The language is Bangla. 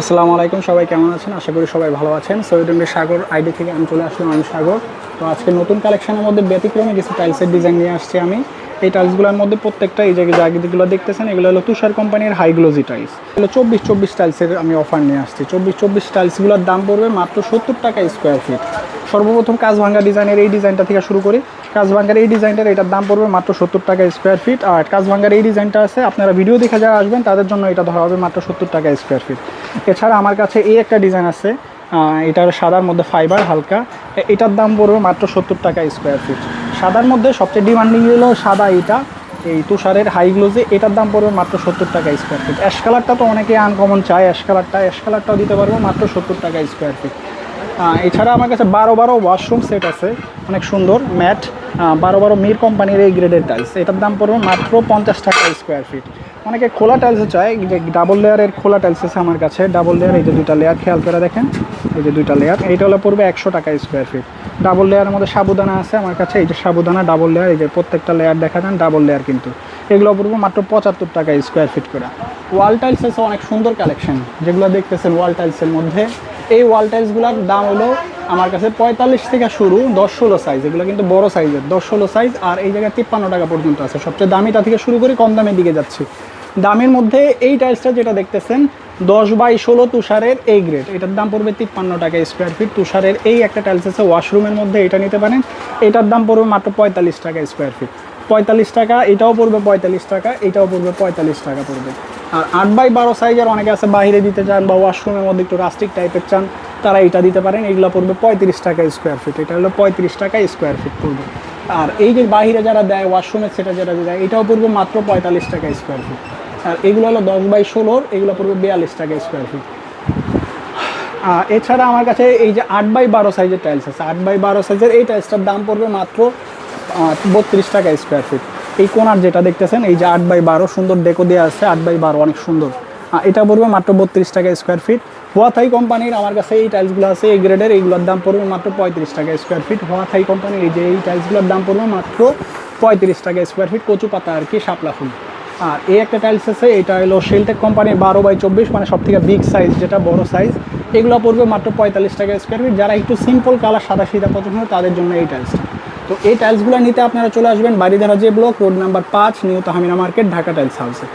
আসসালামু আলাইকুম, সবাই কেমন আছেন? আশা করি সবাই ভালো আছেন। সৈয়দুল্লাহ সাগর আইডি থেকে আমি চলে আসলাম আমি সাগর। তো আজকে নতুন কালেকশনের মধ্যে ব্যতিক্রমে কিছু টাইলসের ডিজাইন নিয়ে আসছি আমি। এই টাইলসগুলোর মধ্যে প্রত্যেকটা এই জায়গায় জায়গাগুলো দেখতেছেন, এগুলো হলো তুষার কোম্পানির হাইগ্লোজি টাইলস এগুলো চব্বিশ চব্বিশ টাইলসের আমি অফার নিয়ে আসছি। চব্বিশ চব্বিশ টাইলসগুলোর দাম পড়বে মাত্র সত্তর টাকা স্কোয়ার ফিট সর্বপ্রথম কাজভাঙ্গা ডিজাইনের এই ডিজাইনটা থেকে শুরু করি। ভাঙ্গার এই ডিজাইনটার এটার দাম পড়বে মাত্র সত্তর টাকা স্কোয়ার ফিট আর কাজ ভাঙ্গার এই ডিজাইনটা আছে, আপনারা ভিডিও দেখে যারা আসবেন, তাদের জন্য এটা ধরা হবে মাত্র সত্তর টাকা স্কোয়ার ফিট এছাড়া আমার কাছে এই একটা ডিজাইন আছে এটার সাদার মধ্যে ফাইবার হালকা। এটার দাম পড়বে মাত্র সত্তর টাকা স্কোয়ার ফিট সাদার মধ্যে সবচেয়ে ডিমান্ডিং হলো সাদা এটা এই তুষারের হাই গ্লোজে এটার দাম পড়বে মাত্র সত্তর টাকা স্কোয়ার ফিট অ্যাশ কালারটা তো অনেকে আনকমন চায় অ্যাশ কালারটা অ্যাশ কালারটাও দিতে পারব মাত্র সত্তর টাকা স্কোয়ার ফিট এছাড়া আমার কাছে বারো বারো ওয়াশরুম সেট আছে, অনেক সুন্দর, ম্যাট বারো বারো মির কোম্পানির এই গ্রেডের টাইলস এটার দাম পড়বে মাত্র পঞ্চাশ টাকা স্কোয়ার ফিট অনেকে খোলা টাইলসও চায়, যে ডাবল লেয়ারের খোলা টাইলস আছে আমার কাছে। ডাবল লেয়ার এই যে দুইটা লেয়ার খেয়াল করে দেখেন, এই যে দুইটা লেয়ার এইটা হলো পড়বে একশো টাকা স্কোয়ার ফিট ডাবল লেয়ারের মধ্যে সাবুদানা আছে আমার কাছে, এই যে সাবুদানা ডাবল লেয়ার এই যে প্রত্যেকটা লেয়ার দেখা যান ডাবল লেয়ার কিন্তু। এগুলো পড়বে মাত্র পঁচাত্তর টাকা স্কোয়ার ফিট করে। ওয়াল টাইলস আছে অনেক সুন্দর কালেকশন যেগুলো দেখতেছেন ওয়াল টাইলসের মধ্যে। এই ওয়াল টাইলসগুলোর দাম হলো আমার কাছে পঁয়তাল্লিশ থেকে শুরু দশ ষোলো সাইজ এগুলো কিন্তু বড় সাইজের দশ ষোলো সাইজ আর এই জায়গায় তিপ্পান্ন টাকা পর্যন্ত আছে। সবচেয়ে দামিটা থেকে শুরু করে কম দামের দিকে যাচ্ছে। দামের মধ্যে এই টাইলসটা যেটা দেখতেছেন, দশ বাই ষোলো তুষারের এই গ্রেড এটার দাম পড়বে তিপ্পান্ন টাকা স্কোয়ার ফিট তুষারের এই একটা টাইলস আছে ওয়াশরুমের মধ্যে, এটা নিতে পারেন। এটার দাম পড়বে মাত্র পঁয়তাল্লিশ টাকা স্কোয়ার ফিট পঁয়তাল্লিশ টাকা, এটাও পড়বে পঁয়তাল্লিশ টাকা, এটাও পড়বে পঁয়তাল্লিশ টাকা পড়বে। আর আট বাই বারো সাইজের অনেকে আছে বাইরে দিতে চান বা ওয়াশরুমের মধ্যে একটু রাস্টিক টাইপের চান, তারা এটা দিতে পারেন। এগুলো পড়বে পঁয়ত্রিশ টাকা স্কোয়ার ফিট এটা হলো পঁয়ত্রিশ টাকা স্কোয়ার ফিট পড়বে। আর এই যে বাইরে যারা দেয় ওয়াশরুমের সেটা যারা দেয়, এটাও পড়বে মাত্র পঁয়তাল্লিশ টাকা স্কোয়ার ফিট আর এগুলো হলো দশ বাই ষোলোর, এগুলো পড়বে বিয়াল্লিশ টাকা স্কোয়ার ফিট এছাড়া আমার কাছে এই যে আট বাই বারো সাইজের টাইলস আছে, আট বাই বারো সাইজের এই টাইলসটার দাম পড়বে মাত্র বত্রিশ টাকা স্কোয়ার ফিট এই কোনার যেটা দেখতেছেন, এই যে আট বাই বারো, সুন্দর ডেকো দেওয়া আছে, আট বাই বারো, অনেক সুন্দর। এটা পড়বে মাত্র বত্রিশ টাকা স্কোয়ার ফিট হোয়াথাই কোম্পানির, আমার কাছে এই টাইলসগুলো আছে, এই গ্রেডের, এইগুলোর দাম পড়বে মাত্র পঁয়ত্রিশ টাকা স্কোয়ার ফিট হোয়াথাই কোম্পানির এই যে এই টাইলসগুলোর দাম পড়বে মাত্র পঁয়ত্রিশ টাকা স্কোয়ার ফিট কচু পাতা আর কি, শাপলা ফুল। আর এই একটা টাইলস আছে, এটা হলো শেলটেক কোম্পানির বারো বাই চব্বিশ মানে সব থেকে বিগ সাইজ যেটা বড় সাইজ এগুলো পড়বে মাত্র পঁয়তাল্লিশ টাকা স্কোয়ার ফিট যারা একটু সিম্পল কালার সাদা সিধা পছন্দ তাদের জন্য এই টাইলসটা তো এই টাইলসগুলো নিতে আপনারা চলে আসবেন বাড়িধারা যে ব্লক রোড নাম্বার পাঁচ, new Tahmina market Dhaka tiles হাউসে